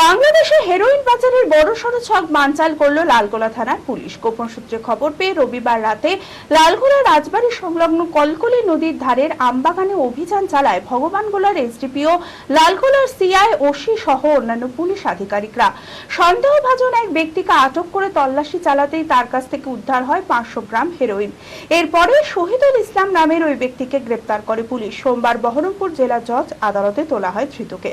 বাংলাদেশে হেরোইন পাচারের বড় সড় ছক বানচাল করল লালগোলা থানার পুলিশ। গোপন সূত্রে খবর পেয়ে রবিবার রাতে লালগোলা রাজবাড়ী সংলগ্ন কলকলি নদীর ধারের আমবাগানে অভিযান চালায় ভগবানগোলার এসডিপিও লালগোলার সিআই ওসি সহ অন্যান্য পুলিশ আধিকারিকরা। সন্দেহভাজন এক ব্যক্তিকে আটক করে তল্লাশি চালাতেই তার কাছ থেকে উদ্ধার হয় পাঁচশো গ্রাম হেরোইন। এরপরে শহীদুল ইসলাম নামের ওই ব্যক্তিকে গ্রেপ্তার করে পুলিশ। সোমবার বহরমপুর জেলা জজ আদালতে তোলা হয় ধৃতকে।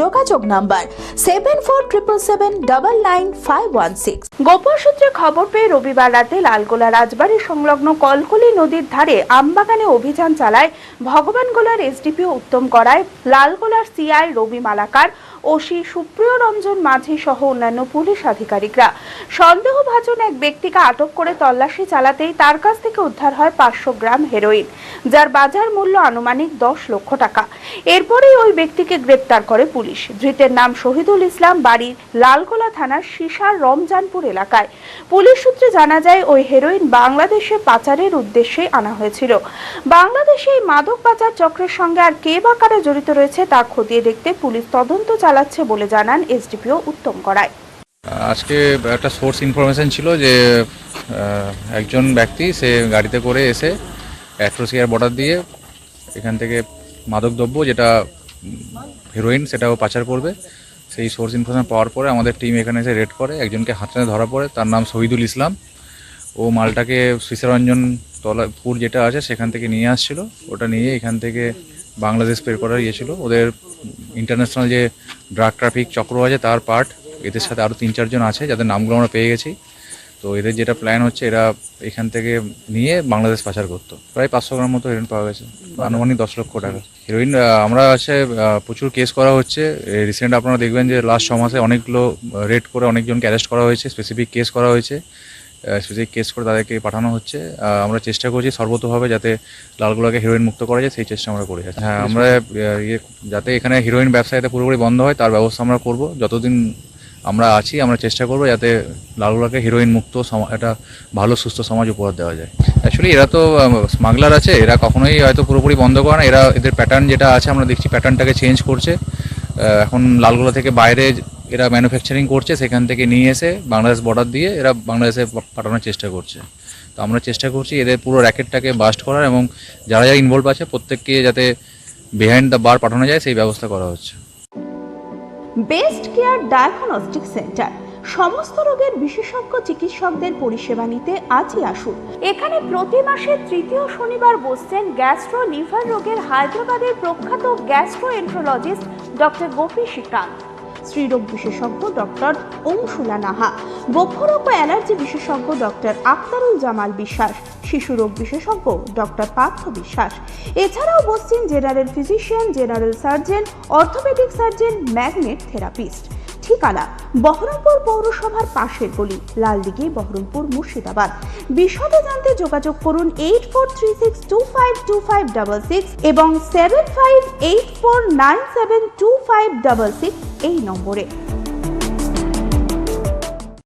যোগাযোগ number seven four triple seven double nine five one six গোপন সূত্রে খবর পেয়ে রবিবার রাতে লালগোলা রাজবাড়ী সংলগ্ন কলকলি নদীর ধারে আমবাগানে অভিযান চালায় ভগবানগোলার এসডিপিও উত্তম করায় লালগোলার সিআই রবি মালাকার, ওসি সুপ্রিয় রঞ্জন মাঝি সহ অন্যান্য পুলিশ আধিকারিকরা। সন্দেহভাজন এক ব্যক্তিকে আটক করে তল্লাশি চালাতেই তার কাছ থেকে উদ্ধার হয় পাঁচশো গ্রাম হেরোইন, যার বাজার মূল্য আনুমানিক দশ লক্ষ টাকা। এরপরেই ওই ব্যক্তিকে গ্রেপ্তার করে পুলিশ। ধৃতের নাম শহীদুল ইসলাম বাড়ির লালকোলা থানার সিসার রমজানপুর এলাকায়। পুলিশ সূত্রে জানা যায়, ওই হেরোইন বাংলাদেশে পাচারের উদ্দেশ্যে আনা হয়েছিল। বাংলাদেশে এই মাদক পাচার চক্রের সঙ্গে আর কে বা কারা জড়িত রয়েছে তা খতিয়ে দেখতে পুলিশ তদন্ত চালাচ্ছে বলে জানান এসডিপিও উত্তম করায় আজকে একটা সোর্স ইনফরমেশন ছিল যে একজন ব্যক্তি, সে গাড়িতে করে এসে অ্যাট্রোসিয়ার বর্ডার দিয়ে এখান থেকে মাদকদ্রব্য যেটা হিরোইন সেটাও পাচার করবে। সেই সোর্স ইনফরমেশন পাওয়ার পরে আমাদের টিম এখানে এসে রেড করে। একজনকে হাতড়ে ধরা পড়ে, তার নাম শহীদুল ইসলাম। ও মালটাকে শ্রীসরঞ্জন তলাপুর যেটা আছে, সেখান থেকে নিয়ে আসছিল। ওটা নিয়ে এখান থেকে বাংলাদেশ বের করার ইয়ে ছিল। ওদের ইন্টারন্যাশনাল যে ড্রাগ ট্রাফিক চক্র আছে, তার পার্ট এদের সাথে আরও তিন চারজন আছে, যাদের নামগুলো আমরা পেয়ে গেছি। তো এদের যেটা প্ল্যান হচ্ছে এরা এখান থেকে নিয়ে বাংলাদেশ পাচার করতো। প্রায় পাঁচশো গ্রাম মতো হিরোইন পাওয়া গেছে। আনুমানিক দশ লক্ষ টাকা। হিরোইন আমরা আছে প্রচুর কেস করা হচ্ছে। রিসেন্ট আপনারা দেখবেন যে লাস্ট ছ মাসে অনেকগুলো রেড করে অনেকজনকে অ্যারেস্ট করা হয়েছে। স্পেসিফিক কেস করা হয়েছে। স্পেসিফিক কেস করে তাদেরকে পাঠানো হচ্ছে। আমরা চেষ্টা করছি সর্বতভাবে যাতে লালগোলাকে হিরোইন মুক্ত করা যায় সেই চেষ্টা আমরা করে যাচ্ছি। হ্যাঁ আমরা ইয়ে যাতে এখানে হিরোইন ব্যবসা যাতে পুরোপুরি বন্ধ হয় তার ব্যবস্থা আমরা করব। যতদিন আমরা আছি, আমরা চেষ্টা করব যাতে লালগোলাকে হিরোইন মুক্ত একটা ভালো, সুস্থ সমাজ উপহার দেওয়া যায়। অ্যাকচুয়ালি এরা তো স্মাগলার আছে, এরা কখনোই হয়তো পুরোপুরি বন্ধ করে না। এরা এদের প্যাটার্ন যেটা আছে, আমরা দেখছি প্যাটার্নটাকে চেঞ্জ করছে। এখন লালগোলা থেকে বাইরে এরা ম্যানুফ্যাকচারিং করছে, সেখান থেকে নিয়ে এসে বাংলাদেশ বর্ডার দিয়ে এরা বাংলাদেশে পাঠানোর চেষ্টা করছে। তো আমরা চেষ্টা করছি এদের পুরো র্যাকেটটাকে বাস্ট করার এবং যারা যারা ইনভলভ আছে, প্রত্যেককে যাতে বিহাইন্ড দ্য বার পাঠানো যায়, সেই ব্যবস্থা করা হচ্ছে। বেস্ট কেয়ার ডায়াগনস্টিক সেন্টার সমস্ত রোগের বিশেষজ্ঞ চিকিৎসকদের পরিষেবা নিতে আজই আসুন। এখানে প্রতি মাসে তৃতীয় শনিবার বসছেন গ্যাস্ট্রো লিভার রোগের হায়দ্রাবাদের প্রখ্যাত gastroenterologist doctor Gopi Srikanth. স্ত্রীরোগ বিশেষজ্ঞ ডক্টর অংশুলা নাহা, বক্ষরোগ ও অ্যালার্জি বিশেষজ্ঞ ডক্টর আক্তারুল জামাল বিশ্বাস, শিশু রোগ বিশেষজ্ঞ ডক্টর পার্থ বিশ্বাস। এছাড়াও বসছেন general physician, general surgeon, orthopedic surgeon, magnet therapist. ঠিকানা, বহরমপুর পৌরসভার পাশের গলি লালদিঘি বহরমপুর মুর্শিদাবাদ। বিশদে জানতে যোগাযোগ করুন eight four three six two five two five double six এবং seven five eight four nine seven two five double six এই নম্বরে